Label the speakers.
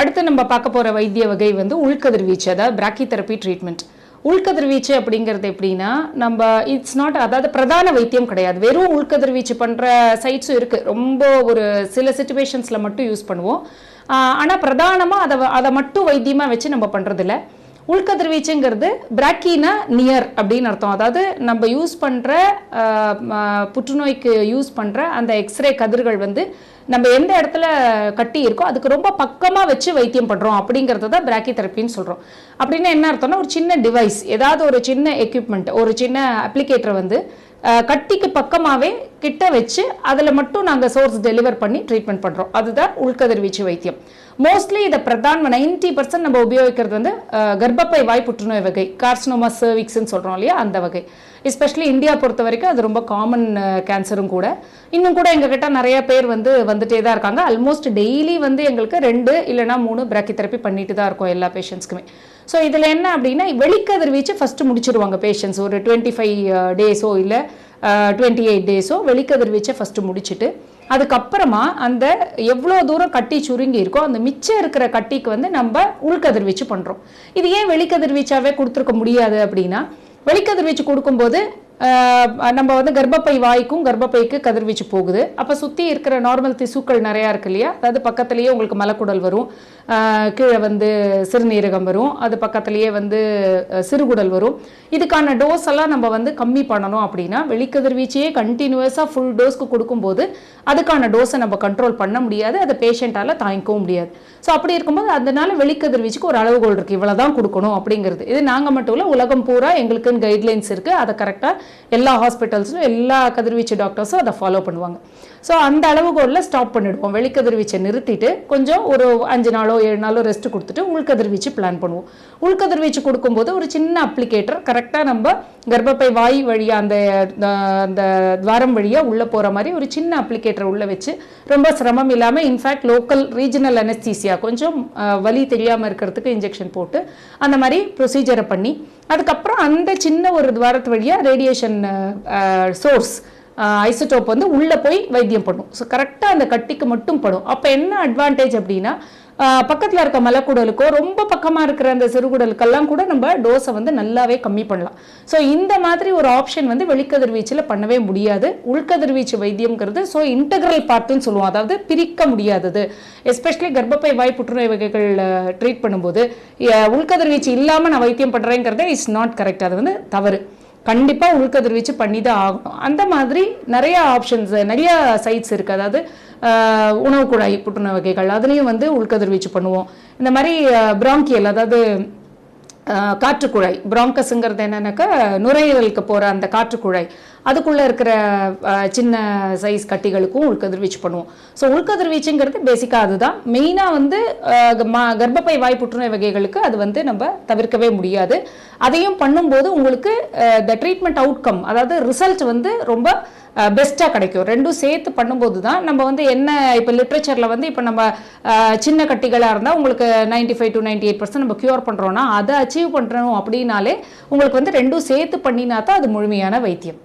Speaker 1: அடுத்து நம்ம பார்க்க போற வைத்திய வகை வந்து உள்கதிர்வீச்சு அதாவது பிராக்கி தெரப்பி ட்ரீட்மெண்ட் உள்கதிர்வீச்சு அப்படிங்கிறது எப்படின்னா நம்ம இட்ஸ் நாட் அதாவது பிரதான வைத்தியம் கிடையாது. வெறும் உள்கதிர்வீச்சு பண்ற சைட்ஸும் இருக்கு. ரொம்ப ஒரு சில சுச்சுவேஷன்ஸ்ல மட்டும் யூஸ் பண்ணுவோம். ஆனால் பிரதானமாக அதை அதை மட்டும் வைத்தியமாக வச்சு நம்ம பண்ணுறதில்ல உள்கதிர்வீச்சுங்கிறது பிராக்கினா நியர் அப்படின்னு அர்த்தம். அதாவது நம்ம யூஸ் பண்ணுற புற்றுநோய்க்கு யூஸ் பண்ணுற அந்த எக்ஸ்ரே கதிர்கள் வந்து நம்ம எந்த இடத்துல கட்டி இருக்கோ அதுக்கு ரொம்ப பக்கமாக வச்சு வைத்தியம் பண்ணுறோம் அப்படிங்கிறது தான் பிராக்கி தெரப்பின்னு சொல்கிறோம் அப்படின்னா என்ன அர்த்தம்னா ஒரு சின்ன டிவைஸ் ஏதாவது ஒரு சின்ன எக்யூப்மெண்ட் ஒரு சின்ன அப்ளிகேட்டரை வந்து கட்டிக்கு பக்கமாகவே கிட்ட வச்சு அதில் மட்டும் நாங்கள் சோர்ஸ் டெலிவர் பண்ணி ட்ரீட்மெண்ட் பண்ணுறோம் அதுதான் உள்கதிர்வீச்சு வைத்தியம். மோஸ்ட்லி இதை பிரதான நைன்டி பர்சன்ட் நம்ம உபயோகிக்கிறது வந்து கர்ப்பப்பை வாய் புற்றுநோய் வகை கார்சினோமா சர்விக்ஸ்ன்னு சொல்கிறோம் இல்லையா அந்த வகை. எஸ்பெஷலி இந்தியா பொறுத்த வரைக்கும் அது ரொம்ப காமன் கேன்சரும் கூட. இன்னும் கூட எங்ககிட்ட நிறைய பேர் வந்து வந்துட்டே தான் இருக்காங்க. ஆல்மோஸ்ட் டெய்லி வந்து எங்களுக்கு ரெண்டு இல்லைனா மூணு பிராக்கி தெரப்பி பண்ணிட்டு தான் இருக்கோம் எல்லா பேஷண்ட்ஸ்க்குமே ஸோ இதில் என்ன அப்படின்னா வெளிக்கதிர்வீச்சு ஃபஸ்ட்டு முடிச்சிருவாங்க பேஷண்ட்ஸ் ஒரு டுவெண்ட்டி ஃபைவ் டேஸோ இல்லை டுவெண்ட்டி எயிட் டேஸோ வெளிக்கதிர்வீச்சை ஃபஸ்ட்டு முடிச்சுட்டு அதுக்கப்புறமா அந்த எவ்வளோ தூரம் கட்டி சுருங்கி இருக்கோ அந்த மிச்சம் இருக்கிற கட்டிக்கு வந்து நம்ம உள்கதிர்வீச்சு பண்ணுறோம் இது ஏன் வெளிக்கதிர்வீச்சாவே கொடுத்துருக்க முடியாது அப்படின்னா வெளிக்கதிர்வீச்சு கொடுக்கும்போது நம்ம வந்து கர்ப்பப்பை வாய்க்கும் கர்ப்பப்பைக்கு கதிர்வீச்சு போகுது. அப்போ சுற்றி இருக்கிற நார்மல் திசுக்கள் நிறையா இருக்கு இல்லையா? அதாவது பக்கத்துலேயே உங்களுக்கு மலக்குடல் வரும். கீழே வந்து சிறுநீரகம் வரும். அது பக்கத்துலேயே வந்து சிறுகுடல் வரும். இதுக்கான டோஸ் எல்லாம் நம்ம வந்து கம்மி பண்ணணும் அப்படின்னா வெளிக்கதிர்வீச்சையே கண்டினியூஸாக ஃபுல் டோஸ்க்கு கொடுக்கும்போது அதுக்கான டோஸை நம்ம கண்ட்ரோல் பண்ண முடியாது. அதை பேஷண்ட்டால் தாங்கிக்கவும் முடியாது. ஸோ அப்படி இருக்கும்போது அதனால வெளிக்கதிர்வீச்சுக்கு ஒரு அளவுகோல் இருக்குது இவ்வளோ தான் கொடுக்கணும் அப்படிங்கிறது. இது நாங்கள் மட்டும் இல்லை உலகம் பூரா எங்களுக்குன்னு கைட்லைன்ஸ் இருக்குது அதை கரெக்டாக எல்லா ஹாஸ்பிட்டல்ஸும் எல்லா கதிர்வீச்சு டாக்டர்ஸும் அதை ஃபாலோ பண்ணுவாங்க. ஸோ அந்த அளவுகோலில் ஸ்டாப் பண்ணிவிடுவோம் வெளிக்கதிர்வீச்சை நிறுத்திட்டு கொஞ்சம் ஒரு அஞ்சு நாளோ ஏழு நாளோ ரெஸ்ட் கொடுத்துட்டு உள்கதிர்வீச்சு பிளான் பண்ணுவோம். உள்கதிர்வீச்சு கொடுக்கும்போது ஒரு சின்ன அப்ளிகேட்டர் கரெக்டாக நம்ம கர்ப்பப்பை வாய் வழியாக அந்த அந்த துவாரம் வழியாக உள்ளே போகிற மாதிரி ஒரு சின்ன அப்ளிகேட்டர் உள்ளே வச்சு ரொம்ப சிரமம் இல்லாமல் இன்ஃபேக்ட் லோக்கல் ரீஜனல் அனஸ்தீசியா கொஞ்சம் வலி தெரியாமல் இருக்கிறதுக்கு இன்ஜெக்ஷன் போட்டு அந்த மாதிரி ப்ரொசீஜரை பண்ணி அதுக்கப்புறம் அந்த சின்ன ஒரு துவாரத்து வழியாக ரேடியேஷன் சோர்ஸ் ஐசோடோப் வந்து உள்ளே போய் வைத்தியம் பண்ணும். ஸோ கரெக்டாக அந்த கட்டிக்கு மட்டும் படும். அப்போ என்ன அட்வான்டேஜ் அப்படின்னா பக்கத்தில் இருக்க மலக்குடலுக்கோ ரொம்ப பக்கமாக இருக்கிற அந்த சிறுகுடலுக்கெல்லாம் கூட நம்ம டோஸை வந்து நல்லாவே கம்மி பண்ணலாம். ஸோ இந்த மாதிரி ஒரு ஆப்ஷன் வந்து வெளிக்கதிர்வீச்சில் பண்ணவே முடியாது. உள்கதிர்வீச்சு வைத்தியம்ங்கிறது ஸோ இன்டகிரல் பார்ட்டுன்னு சொல்லுவோம். அதாவது பிரிக்க முடியாதது. எஸ்பெஷலி கர்ப்பப்பை வாய் புற்றுநோய் வகைகள் ட்ரீட் பண்ணும்போது உள்கதிர்வீச்சு இல்லாமல் நான் வைத்தியம் பண்ணுறேங்கிறதே இஸ் நாட் கரெக்ட் அது வந்து தவறு. கண்டிப்பாக உள்கதிர்வீச்சு பண்ணி தான் ஆகணும். அந்த மாதிரி நிறைய ஆப்ஷன்ஸ் நிறைய சைட்ஸ் இருக்குது அதாவது உணவு குழாய் புற்றுநோய் வகைகள் அதுலேயும் வந்து உள்கதிர்வீச்சு பண்ணுவோம். இந்த மாதிரி பிராங்கியல் அதாவது காற்றுக்குழாய் பிராங்கஸுங்கிறது என்னன்னாக்கா நுரையீரலுக்கு போகிற அந்த காற்றுக்குழாய். அதுக்குள்ளே இருக்கிற சின்ன சைஸ் கட்டிகளுக்கும் உள்கதிர்வீச்சு பண்ணுவோம். ஸோ உள்கதிர்வீச்சுங்கிறது பேசிக்காக அதுதான். மெயினாக வந்து கர்ப்பப்பை வாய் புற்றுநோய் வகைகளுக்கு அது வந்து நம்ம தவிர்க்கவே முடியாது. அதையும் பண்ணும்போது உங்களுக்கு த ட்ரீட்மெண்ட் அவுட்கம் அதாவது ரிசல்ட் வந்து ரொம்ப பெஸ்ட்டாக கிடைக்கும். ரெண்டும் சேர்த்து பண்ணும்போது தான் நம்ம வந்து என்ன இப்போ லிட்ரேச்சரில் வந்து இப்போ நம்ம சின்ன கட்டிகளாக இருந்தால் உங்களுக்கு ninety five to ninety eight percent நம்ம க்யூர் பண்ணுறோன்னா அதை அச்சீவ் பண்ணுறோம் அப்படின்னாலே உங்களுக்கு வந்து ரெண்டும் சேர்த்து பண்ணினா தான் அது முழுமையான வைத்தியம்.